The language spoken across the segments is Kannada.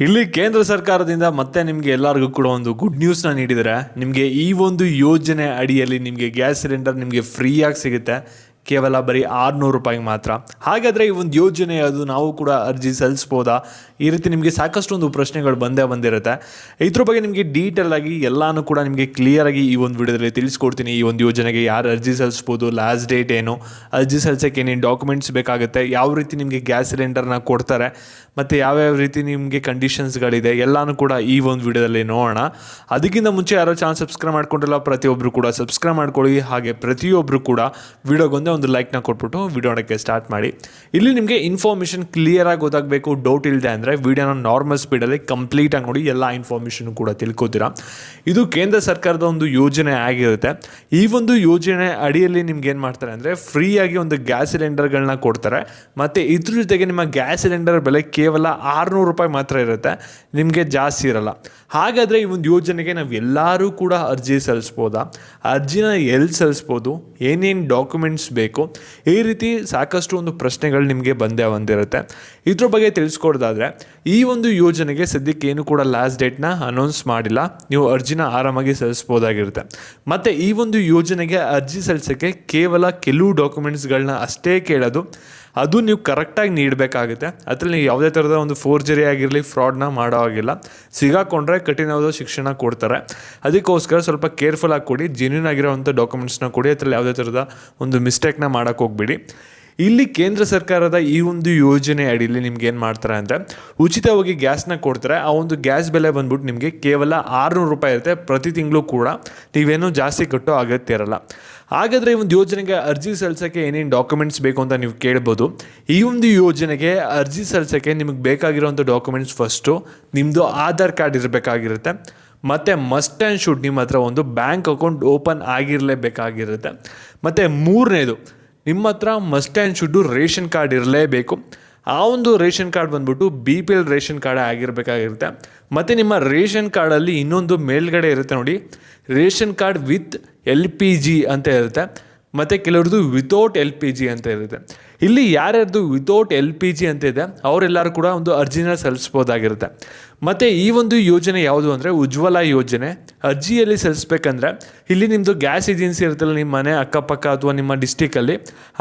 ಇಲ್ಲಿ ಕೇಂದ್ರ ಸರ್ಕಾರದಿಂದ ಮತ್ತೆ ನಿಮಗೆ ಎಲ್ಲರಿಗೂ ಕೂಡ ಒಂದು ಗುಡ್ ನ್ಯೂಸ್ನ ನೀಡಿದರೆ, ನಿಮಗೆ ಈ ಒಂದು ಯೋಜನೆ ಅಡಿಯಲ್ಲಿ ನಿಮಗೆ ಗ್ಯಾಸ್ ಸಿಲಿಂಡರ್ ನಿಮಗೆ ಫ್ರೀಯಾಗಿ ಸಿಗುತ್ತೆ. ಕೇವಲ ಬರೀ ಆರುನೂರು ರೂಪಾಯಿಗೆ ಮಾತ್ರ. ಹಾಗಾದರೆ ಈ ಒಂದು ಯೋಜನೆ ಅದು ನಾವು ಕೂಡ ಅರ್ಜಿ ಸಲ್ಲಿಸ್ಬೋದಾ? ಈ ರೀತಿ ನಿಮಗೆ ಸಾಕಷ್ಟು ಒಂದು ಪ್ರಶ್ನೆಗಳು ಬಂದೇ ಬಂದಿರುತ್ತೆ. ಇದ್ರ ಬಗ್ಗೆ ನಿಮಗೆ ಡೀಟೇಲ್ ಆಗಿ ಎಲ್ಲಾನು ಕೂಡ ನಿಮಗೆ ಕ್ಲಿಯರ್ ಆಗಿ ಈ ಒಂದು ವಿಡಿಯೋದಲ್ಲಿ ತಿಳಿಸ್ಕೊಡ್ತೀನಿ. ಈ ಒಂದು ಯೋಜನೆಗೆ ಯಾರು ಅರ್ಜಿ ಸಲ್ಲಿಸ್ಬೋದು ಲಾಸ್ಟ್ ಡೇಟ್ ಏನು, ಅರ್ಜಿ ಸಲ್ಲಿಸೋಕ್ಕೆ ಏನೇನು ಡಾಕ್ಯುಮೆಂಟ್ಸ್ ಬೇಕಾಗುತ್ತೆ, ಯಾವ ರೀತಿ ನಿಮಗೆ ಗ್ಯಾಸ್ ಸಿಲಿಂಡರ್ನ ಕೊಡ್ತಾರೆ, ಮತ್ತು ಯಾವ್ಯಾವ ರೀತಿ ನಿಮಗೆ ಕಂಡೀಷನ್ಸ್ಗಳಿದೆ ಎಲ್ಲಾನು ಕೂಡ ಈ ಒಂದು ವಿಡಿಯೋದಲ್ಲಿ ನೋಡೋಣ. ಅದಕ್ಕಿಂತ ಮುಂಚೆ ಯಾರೋ ಚಾನಲ್ ಸಬ್ಸ್ಕ್ರೈಬ್ ಮಾಡ್ಕೊಂಡಿಲ್ಲ ಪ್ರತಿಯೊಬ್ಬರು ಕೂಡ ಸಬ್ಸ್ಕ್ರೈಬ್ ಮಾಡ್ಕೊಳ್ಳಿ. ಹಾಗೆ ಪ್ರತಿಯೊಬ್ಬರು ಕೂಡ ವಿಡಿಯೋಗೊಂದೇ ಒಂದು ಲೈಕ್ನ ಕೊಟ್ಬಿಟ್ಟು ವಿಡಿಯೋ ನೋಡೋಕ್ಕೆ ಸ್ಟಾರ್ಟ್ ಮಾಡಿ. ಇಲ್ಲಿ ನಿಮಗೆ ಇನ್ಫಾರ್ಮೇಷನ್ ಕ್ಲಿಯರಾಗಿ ಗೊತ್ತಾಗಬೇಕು ಡೌಟ್ ಇಲ್ಲದೆ ಅಂದರೆ ವಿಡಿಯೋನ ನಾರ್ಮಲ್ ಸ್ಪೀಡಲ್ಲಿ ಕಂಪ್ಲೀಟಾಗಿ ನೋಡಿ ಎಲ್ಲ ಇನ್ಫಾರ್ಮೇಷನ್ ಕೂಡ ತಿಳ್ಕೊತೀರಾ. ಇದು ಕೇಂದ್ರ ಸರ್ಕಾರದ ಒಂದು ಯೋಜನೆ ಆಗಿರುತ್ತೆ. ಈ ಒಂದು ಯೋಜನೆ ಅಡಿಯಲ್ಲಿ ನಿಮ್ಗೆ ಏನು ಮಾಡ್ತಾರೆ ಅಂದರೆ ಫ್ರೀಯಾಗಿ ಒಂದು ಗ್ಯಾಸ್ ಸಿಲಿಂಡರ್ಗಳನ್ನ ಕೊಡ್ತಾರೆ. ಮತ್ತು ಇದ್ರ ಜೊತೆಗೆ ನಿಮ್ಮ ಗ್ಯಾಸ್ ಸಿಲಿಂಡರ್ ಬೆಲೆ ಕೇವಲ ಆರುನೂರು ರೂಪಾಯಿ ಮಾತ್ರ ಇರುತ್ತೆ. ನಿಮಗೆ ಜಾಸ್ತಿ ಇರಲ್ಲ. ಹಾಗಾದರೆ ಈ ಒಂದು ಯೋಜನೆಗೆ ನಾವು ಎಲ್ಲರೂ ಕೂಡ ಅರ್ಜಿ ಸಲ್ಲಿಸ್ಬೋದಾ? ಅರ್ಜಿನ ಎಲ್ಲಿ ಸಲ್ಲಿಸ್ಬೋದು? ಏನೇನು ಡಾಕ್ಯುಮೆಂಟ್ಸ್ ಈ ರೀತಿ ಸಾಕಷ್ಟು ಒಂದು ಪ್ರಶ್ನೆಗಳು ನಿಮಗೆ ಬಂದೇ ಬಂದಿರುತ್ತೆ. ಇದ್ರ ಬಗ್ಗೆ ತಿಳಿಸ್ಕೊಡೋದಾದ್ರೆ, ಈ ಒಂದು ಯೋಜನೆಗೆ ಸದ್ಯಕ್ಕೆ ಏನು ಕೂಡ ಲಾಸ್ಟ್ ಡೇಟ್ನ ಅನೌನ್ಸ್ ಮಾಡಿಲ್ಲ. ನೀವು ಅರ್ಜಿನ ಆರಾಮಾಗಿ ಸಲ್ಲಿಸ್ಬೋದಾಗಿರುತ್ತೆ. ಮತ್ತು ಈ ಒಂದು ಯೋಜನೆಗೆ ಅರ್ಜಿ ಸಲ್ಲಿಸೋಕ್ಕೆ ಕೇವಲ ಕೆಲವು ಡಾಕ್ಯುಮೆಂಟ್ಸ್ಗಳನ್ನ ಅಷ್ಟೇ ಕೇಳೋದು. ಅದು ನೀವು ಕರೆಕ್ಟಾಗಿ ನೀಡಬೇಕಾಗುತ್ತೆ. ಅದರಲ್ಲಿ ನೀವು ಯಾವುದೇ ಥರದ ಒಂದು ಫೋರ್ಜರಿ ಆಗಿರಲಿ ಫ್ರಾಡ್ನ ಮಾಡೋ ಹಾಗಿಲ್ಲ. ಸಿಗಾಕೊಂಡ್ರೆ ಕಠಿಣವಾದ ಶಿಕ್ಷಣ ಕೊಡ್ತಾರೆ. ಅದಕ್ಕೋಸ್ಕರ ಸ್ವಲ್ಪ ಕೇರ್ಫುಲ್ ಆಗಿ ಕೊಡಿ. ಜೆನ್ಯೂನ್ ಆಗಿರೋವಂಥ ಡಾಕ್ಯುಮೆಂಟ್ಸ್ನ ಕೊಡಿ. ಅದರಲ್ಲಿ ಯಾವುದೇ ಥರದ ಒಂದು ಮಿಸ್ಟೇಕ್ನ ಮಾಡೋಕ್ಕೆ ಹೋಗ್ಬಿಡಿ. ಇಲ್ಲಿ ಕೇಂದ್ರ ಸರ್ಕಾರದ ಈ ಒಂದು ಯೋಜನೆ ಅಡಿಯಲ್ಲಿ ನಿಮ್ಗೆ ಏನು ಮಾಡ್ತಾರೆ ಅಂದರೆ ಉಚಿತವಾಗಿ ಗ್ಯಾಸ್ನ ಕೊಡ್ತಾರೆ. ಆ ಒಂದು ಗ್ಯಾಸ್ ಬೆಲೆ ಬಂದ್ಬಿಟ್ಟು ನಿಮಗೆ ಕೇವಲ ಆರುನೂರು ರೂಪಾಯಿ ಇರುತ್ತೆ. ಪ್ರತಿ ತಿಂಗಳು ಕೂಡ ನೀವೇನು ಜಾಸ್ತಿ ಕಟ್ಟೋ ಅಗತ್ಯ ಇರಲ್ಲ. ಹಾಗಾದರೆ ಈ ಒಂದು ಯೋಜನೆಗೆ ಅರ್ಜಿ ಸಲ್ಲಿಸೋಕ್ಕೆ ಏನೇನು ಡಾಕ್ಯುಮೆಂಟ್ಸ್ ಬೇಕು ಅಂತ ನೀವು ಕೇಳ್ಬೋದು. ಈ ಒಂದು ಯೋಜನೆಗೆ ಅರ್ಜಿ ಸಲ್ಲಿಸೋಕ್ಕೆ ನಿಮಗೆ ಬೇಕಾಗಿರೋಂಥ ಡಾಕ್ಯುಮೆಂಟ್ಸ್ ಫಸ್ಟು ನಿಮ್ಮದು ಆಧಾರ್ ಕಾರ್ಡ್ ಇರಬೇಕಾಗಿರುತ್ತೆ. ಮತ್ತು ಮಸ್ಟ್ ಆ್ಯಂಡ್ ಶುಡ್ ನಿಮ್ಮ ಹತ್ರ ಒಂದು ಬ್ಯಾಂಕ್ ಅಕೌಂಟ್ ಓಪನ್ ಆಗಿರಲೇಬೇಕಾಗಿರುತ್ತೆ. ಮತ್ತು ಮೂರನೇದು ನಿಮ್ಮ ಹತ್ರ must and should ration card ಇರಲೇಬೇಕು. ಆ ಒಂದು ರೇಷನ್ ಕಾರ್ಡ್ ಬಂದ್ಬಿಟ್ಟು B P L ration card ಆಗಿರಬೇಕಾಗಿರುತ್ತೆ. ಮತ್ತು ನಿಮ್ಮ ರೇಷನ್ ಕಾರ್ಡಲ್ಲಿ ಇನ್ನೊಂದು ಮೇಲ್ಗಡೆ ಇರುತ್ತೆ ನೋಡಿ. Ration card with L P G ಅಂತ ಇರುತ್ತೆ. ಮತ್ತು ಕೆಲವ್ರದ್ದು ವಿತೌಟ್ ಎಲ್ ಪಿ ಜಿ ಅಂತ ಇರುತ್ತೆ. ಇಲ್ಲಿ ಯಾರ್ಯಾರ್ದು ವಿತೌಟ್ ಎಲ್ ಪಿ ಜಿ ಅಂತ ಇದೆ, ಅವರೆಲ್ಲರೂ ಕೂಡ ಒಂದು ಅರ್ಜಿನ ಸಲ್ಲಿಸ್ಬೋದಾಗಿರುತ್ತೆ. ಮತ್ತು ಈ ಒಂದು ಯೋಜನೆ ಯಾವುದು ಅಂದರೆ ಉಜ್ವಲ ಯೋಜನೆ. ಅರ್ಜಿಯಲ್ಲಿ ಸಲ್ಲಿಸ್ಬೇಕಂದ್ರೆ ಇಲ್ಲಿ ನಿಮ್ಮದು ಗ್ಯಾಸ್ ಏಜೆನ್ಸಿ ಇರುತ್ತಲ್ಲ ನಿಮ್ಮ ಮನೆ ಅಕ್ಕಪಕ್ಕ ಅಥವಾ ನಿಮ್ಮ ಡಿಸ್ಟಿಕಲ್ಲಿ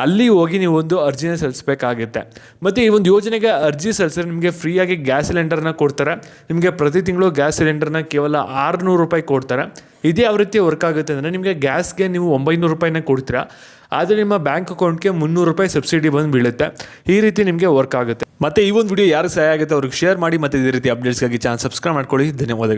ಅಲ್ಲಿ ಹೋಗಿ ನೀವು ಒಂದು ಅರ್ಜಿನ ಸಲ್ಲಿಸಬೇಕಾಗುತ್ತೆ. ಮತ್ತು ಈ ಒಂದು ಯೋಜನೆಗೆ ಅರ್ಜಿ ಸಲ್ಲಿಸಿದ್ರೆ ನಿಮಗೆ ಫ್ರೀಯಾಗಿ ಗ್ಯಾಸ್ ಸಿಲಿಂಡರ್ನ ಕೊಡ್ತಾರೆ. ನಿಮಗೆ ಪ್ರತಿ ತಿಂಗಳು ಗ್ಯಾಸ್ ಸಿಲಿಂಡರ್ನ ಕೇವಲ ಆರುನೂರು ರೂಪಾಯಿ ಕೊಡ್ತಾರೆ. ಇದೇ ಯಾವ ರೀತಿ ವರ್ಕ್ ಆಗುತ್ತೆ ಅಂದರೆ ನಿಮಗೆ ಗ್ಯಾಸ್ಗೆ ನೀವು ಒಂಬೈನೂರು ರೂಪಾಯಿನ ಕೊಡ್ತೀರಾ. ಆದರೆ ನಿಮ್ಮ ಬ್ಯಾಂಕ್ ಅಕೌಂಟ್ಗೆ ಮುನ್ನೂರು ರೂಪಾಯಿ ಸಬ್ಸಿಡಿ ಬಂದು ಬೀಳುತ್ತೆ. ಈ ರೀತಿ ನಿಮಗೆ ವರ್ಕ್ ಆಗುತ್ತೆ. ಮತ್ತೆ ಈ ಒಂದು ವಿಡಿಯೋ ಯಾರು ಸಹಾಯ ಆಗುತ್ತೆ ಅವ್ರಿಗೆ ಶೇರ್ ಮಾಡಿ ಮತ್ತೆ ಇದೇ ರೀತಿ ಅಪ್ಡೇಟ್ಸ್ಗಾಗಿ ಚಾನಲ್ ಸಬ್ಸ್ಕ್ರೈಬ್ ಮಾಡ್ಕೊಳ್ಳಿ. ಧನ್ಯವಾದಗಳು.